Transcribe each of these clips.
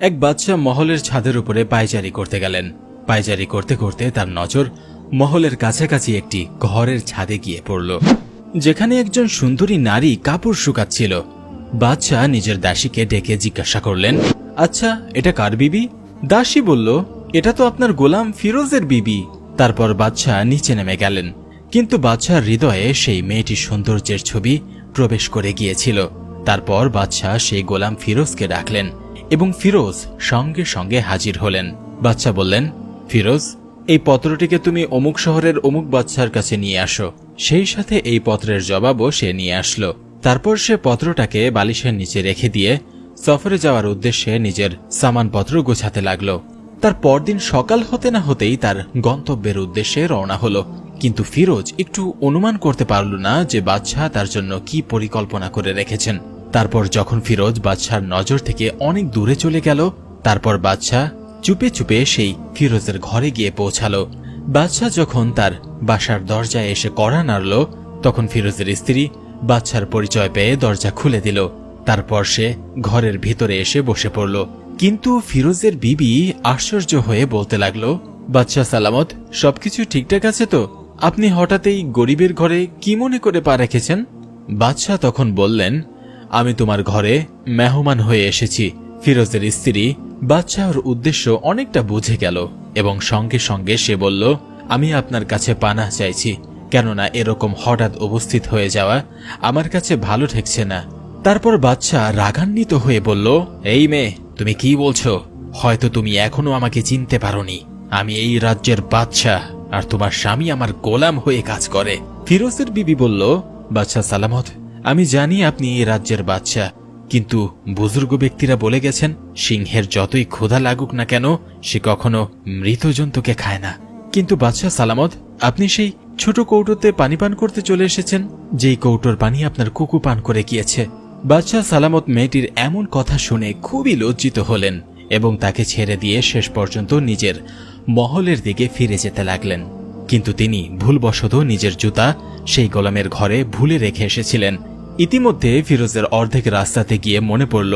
এক বাচ্চা মহলের ছাদের উপরে পায়চারি করতে গেলেন। পায়চারি করতে করতে তার নজর মহলের কাছাকাছি একটি ঘরের ছাদে গিয়ে পড়ল। যেখানে একজন সুন্দরী নারী কাপড় শুকাচ্ছিল। বাচ্চা নিজের দাসীকে ডেকে জিজ্ঞাসা করলেন আচ্ছা এটা কার বিবি? দাসী বলল, এটা তো আপনার গোলাম ফিরোজের বিবি। তারপর বাচ্চা নিচে নেমে গেলেন। কিন্তু বাচ্চার হৃদয়ে সেই মেয়েটির সৌন্দর্যের ছবি প্রবেশ করে গিয়েছিল। তারপর বাদশাহ সেই গোলাম ফিরোজকে ডাকলেন এবং ফিরোজ সঙ্গে সঙ্গে হাজির হলেন। বাচ্চা বললেন, ফিরোজ, এই পত্রটিকে তুমি অমুক শহরের অমুক বাচ্চার কাছে নিয়ে আসো। সেই সাথে এই পত্রের জবাবও সে নিয়ে আসলো। তারপর সে পত্রটাকে বালিশের নিচে রেখে দিয়ে সফরে যাওয়ার উদ্দেশ্যে নিজের সামানপত্র গোছাতে লাগল। তার পরদিন সকাল হতে না হতেই তার গন্তব্যের উদ্দেশ্যে রওনা হলো। কিন্তু ফিরোজ একটু অনুমান করতে পারল না যে বাদশাহ তার জন্য কি পরিকল্পনা করে রেখেছেন। তারপর যখন ফিরোজ বাদশার নজর থেকে অনেক দূরে চলে গেল, তারপর বাদশাহ চুপে চুপে সেই ফিরোজের ঘরে গিয়ে পৌঁছালো। বাদশাহ যখন তার বাসার দরজায় এসে কড়া নাড়ল, তখন ফিরোজের স্ত্রী বাচ্চার পরিচয় পেয়ে দরজা খুলে দিল। তারপর সে ঘরের ভিতরে এসে বসে পড়ল। কিন্তু ফিরোজের বিবি আশ্চর্য হয়ে বলতে লাগল, বাদশাহ সালামত, সবকিছু ঠিকঠাক আছে তো? আপনি হঠাৎই গরিবের ঘরে কি মনে করে পা রেখেছেন? বাদশাহ তখন বললেন আমি তোমার ঘরে মেহমান হয়ে এসেছি। ফিরোজের স্ত্রী বাদশাহর উদ্দেশ্য অনেকটা বুঝে গেল এবং সঙ্গে সঙ্গে সে বলল, আমি আপনার কাছে পানাহ চাইছি, কেননা এরকম হঠাৎ উপস্থিত হয়ে যাওয়া আমার কাছে ভালো ঠেকছে না। তারপর বাচ্চা রাগান্বিত হয়ে বলল, এই মেয়ে, তুমি কি বলছো? হয়তো তুমি এখনও আমাকে চিনতে পারোনি। আমি এই রাজ্যের বাদশাহ, আর তোমার স্বামী আমার গোলাম হয়ে কাজ করে। ফিরোজের বিবি বলল বাচ্চা সালামত আমি জানি আপনি এই রাজ্যের বাদশাহ, কিন্তু বুজুর্গ ব্যক্তিরা বলে গেছেন, সিংহের যতই ক্ষুধা লাগুক না কেন, সে কখনো মৃত জন্তুকে খায় না। কিন্তু বাদশাহ সালামত, আপনি সেই ছোট কৌটোতে পানি পান করতে চলে এসেছেন, যেই কৌটোর পানি আপনার কুকু পান করে গিয়েছে। বাদশাহ সালামত মেয়েটির এমন কথা শুনে খুবই লজ্জিত হলেন এবং তাকে ছেড়ে দিয়ে শেষ পর্যন্ত নিজের মহলের দিকে ফিরে যেতে লাগলেন। কিন্তু তিনি ভুলবশত নিজের জুতা সেই গোলামের ঘরে ভুলে রেখে এসেছিলেন। ইতিমধ্যে ফিরোজের অর্ধেক রাস্তাতে গিয়ে মনে পড়ল,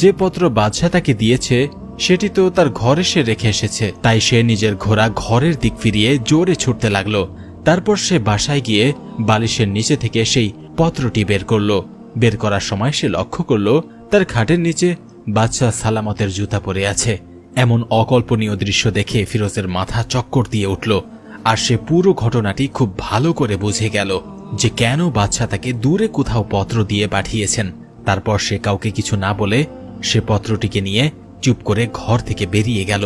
যে পত্র বাদশাহ তাকে দিয়েছে, সেটি তো তার ঘরে সে রেখে এসেছে। তাই সে নিজের ঘোড়া ঘরের দিক ফিরিয়ে জোরে ছুটতে লাগল। তারপর সে বাসায় গিয়ে বালিশের নিচে থেকে সেই পত্রটি বের করল। বের করার সময় সে লক্ষ্য করল, তার খাটের নিচে বাচ্চা সালামতের জুতা পরে আছে। এমন অকল্পনীয় দৃশ্য দেখে ফিরোজের মাথা চক্কর দিয়ে উঠল। আর সে পুরো ঘটনাটি খুব ভালো করে বুঝে গেল যে কেন বাচ্চা তাকে দূরে কোথাও পত্র দিয়ে পাঠিয়েছেন। তারপর সে কাউকে কিছু না বলে সে পত্রটিকে নিয়ে চুপ করে ঘর থেকে বেরিয়ে গেল।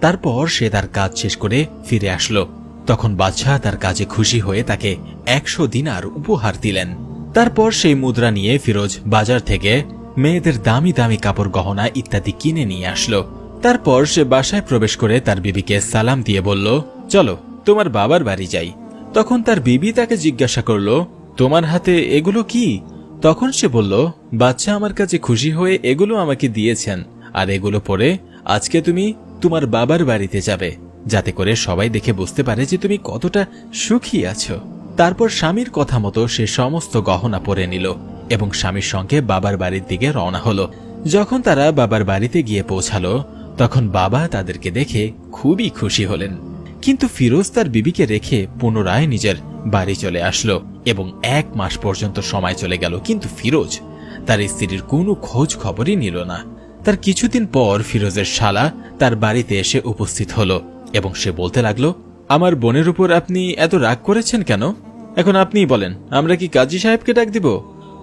তারপর সে তার কাজ শেষ করে ফিরে আসলো। তখন বাদশাহ তার কাজে খুশি হয়ে তাকে একশো দিনার উপহার দিলেন। তারপর সেই মুদ্রা নিয়ে ফিরোজ বাজার থেকে মেয়েদের দামি দামি কাপড় গহনা ইত্যাদি কিনে নিয়ে আসলো। তারপর সে বাসায় প্রবেশ করে তার বিবিকে সালাম দিয়ে বলল, চলো। তোমার বাবার বাড়ি যাই। তখন তার বিবি তাকে জিজ্ঞাসা করল, তোমার হাতে এগুলো কি? তখন সে বলল, বাচ্চা আমার কাছে খুশি হয়ে এগুলো আমাকে দিয়েছেন, আর এগুলো পরে আজকে তুমি তোমার বাবার বাড়িতে যাবে, যাতে করে সবাই দেখে বুঝতে পারে যে তুমি কতটা সুখী আছো। তারপর স্বামীর কথা মতো সে সমস্ত গহনা পরে নিল এবং স্বামীর সঙ্গে বাবার বাড়ির দিকে রওনা হলো। যখন তারা বাবার বাড়িতে গিয়ে পৌঁছালো, তখন বাবা তাদেরকে দেখে খুবই খুশি হলেন। কিন্তু ফিরোজ তার বিবিকে রেখে পুনরায় নিজের বাড়ি চলে আসলো এবং এক মাস পর্যন্ত সময় চলে গেল, কিন্তু ফিরোজ তার স্ত্রীর কোনো খোঁজ খবরই নিল না। তার কিছুদিন পর ফিরোজের শালা তার বাড়িতে এসে উপস্থিত হলো এবং সে বলতে লাগল, আমার বোনের উপর আপনি এত রাগ করেছেন কেন? এখন আপনিই বলেন, আমরা কি কাজী সাহেবকে ডাক দিব?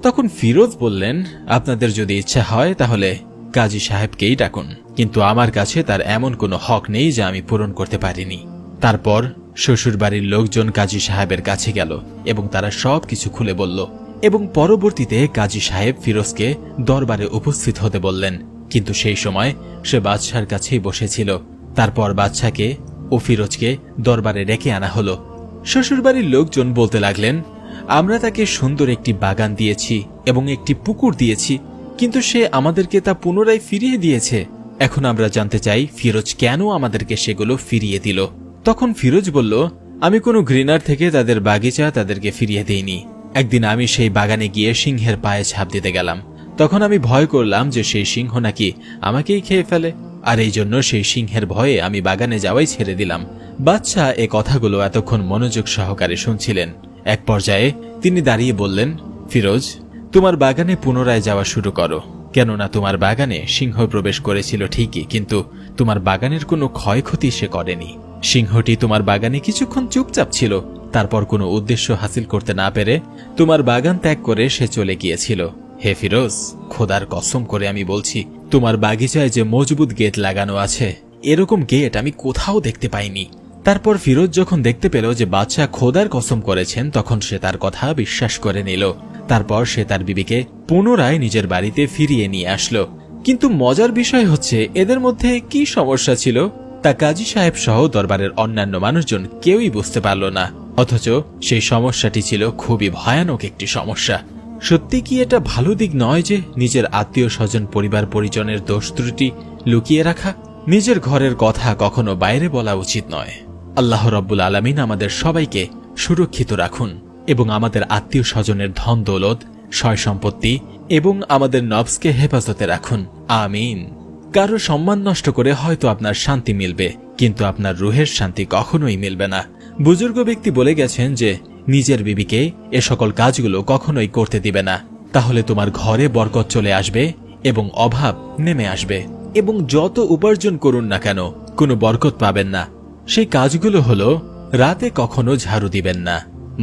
তখন ফিরোজ বললেন, আপনাদের যদি ইচ্ছা হয় তাহলে কাজী সাহেবকেই ডাকুন, কিন্তু আমার কাছে তার এমন কোনো হক নেই যা আমি পূরণ করতে পারিনি। তারপর শ্বশুর বাড়ির লোকজন কাজী সাহেবের কাছে গেল এবং তারা সব কিছু খুলে বলল। এবং পরবর্তীতে কাজী সাহেব ফিরোজকে দরবারে উপস্থিত হতে বললেন। কিন্তু সেই সময় সে বাদশার কাছেই বসেছিল। তারপর বাদশাকে ও ফিরোজকে দরবারে ডেকে আনা হলো। শ্বশুরবাড়ির লোকজন বলতে লাগলেন, আমরা তাকে সুন্দর একটি বাগান দিয়েছি এবং একটি পুকুর দিয়েছি, কিন্তু সে আমাদেরকে তা পুনরায় ফিরিয়ে দিয়েছে। এখন আমরা জানতে চাই ফিরোজ কেন আমাদেরকে সেগুলো ফিরিয়ে দিল। তখন ফিরোজ বলল, আমি কোনো ঘৃণার থেকে তাদের বাগিচা তাদেরকে ফিরিয়ে দেইনি। একদিন আমি সেই বাগানে গিয়ে সিংহের পায়ে ছাপ দিতে গেলাম। তখন আমি ভয় করলাম যে সেই সিংহ নাকি আমাকেই খেয়ে ফেলে। আর এই জন্য সেই সিংহের ভয়ে আমি বাগানে যাওয়াই ছেড়ে দিলাম। বাচ্চা এ কথাগুলো এতক্ষণ মনোযোগ সহকারে শুনছিলেন। এক পর্যায়ে তিনি দাঁড়িয়ে বললেন, ফিরোজ, তোমার বাগানে পুনরায় যাওয়া শুরু করো। কেননা তোমার বাগানে সিংহ প্রবেশ করেছিল ঠিকই, কিন্তু তোমার বাগানের কোনো ক্ষয়ক্ষতি সে করেনি। সিংহটি তোমার বাগানে কিছুক্ষণ চুপচাপ ছিল, তারপর কোনো উদ্দেশ্য হাসিল করতে না পেরে তোমার বাগান ত্যাগ করে সে চলে গিয়েছিল। হে ফিরোজ, খোদার কসম করে আমি বলছি, তোমার বাগিচায় যে মজবুত গেট লাগানো আছে, এরকম গেট আমি কোথাও দেখতে পাইনি। তারপর ফিরোজ যখন দেখতে পেল যে বাচ্চা খোদার কসম করেছেন, তখন সে তার কথা বিশ্বাস করে নিল। তারপর সে তার বিবিকে পুনরায় নিজের বাড়িতে ফিরিয়ে নিয়ে আসলো। কিন্তু মজার বিষয় হচ্ছে, এদের মধ্যে কি সমস্যা ছিল? তা কাজী সাহেব সহ দরবারের অন্যান্য মানুষজন কেউই বুঝতে পারল না। অথচ সেই সমস্যাটি ছিল খুবই ভয়ানক একটি সমস্যা। সত্যি কি এটা ভালো দিক নয় যে নিজের আত্মীয় স্বজন পরিবার পরিজনের দোষ ত্রুটি লুকিয়ে রাখা? নিজের ঘরের কথা কখনো বাইরে বলা উচিত নয়। আল্লাহ রব্বুল আলমিন আমাদের সবাইকে সুরক্ষিত রাখুন এবং আমাদের আত্মীয় স্বজনের ধন দৌলত সয় সম্পত্তি এবং আমাদের নবসকে হেফাজতে রাখুন। আমিন। কারও সম্মান নষ্ট করে হয়তো আপনার শান্তি মিলবে, কিন্তু আপনার রুহের শান্তি কখনোই মিলবে না। বুজুর্গ ব্যক্তি বলে গেছেন যে, নিজের বিবিকে এ সকল কাজগুলো কখনোই করতে দিবে না। তাহলে তোমার ঘরে বরকত চলে আসবে এবং অভাব নেমে আসবে। এবং যত উপার্জন করুন না কেন, কোনো বরকত পাবেন না। সেই কাজগুলো হলো, রাতে কখনো ঝাড়ু দিবেন না,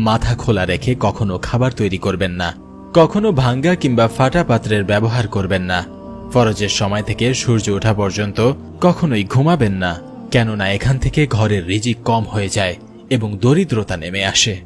মাথা খোলা রেখে কখনো খাবার তৈরি করবেন না, কখনো ভাঙ্গা কিংবা ফাটা পাত্রের ব্যবহার করবেন না ফরজের সময় থেকে সূর্য ওঠা পর্যন্ত কখনোই ঘুমাবেন না, কেননা এখান থেকে ঘরের রিজিক কম হয়ে যায় এবং দরিদ্রতা নেমে আসে।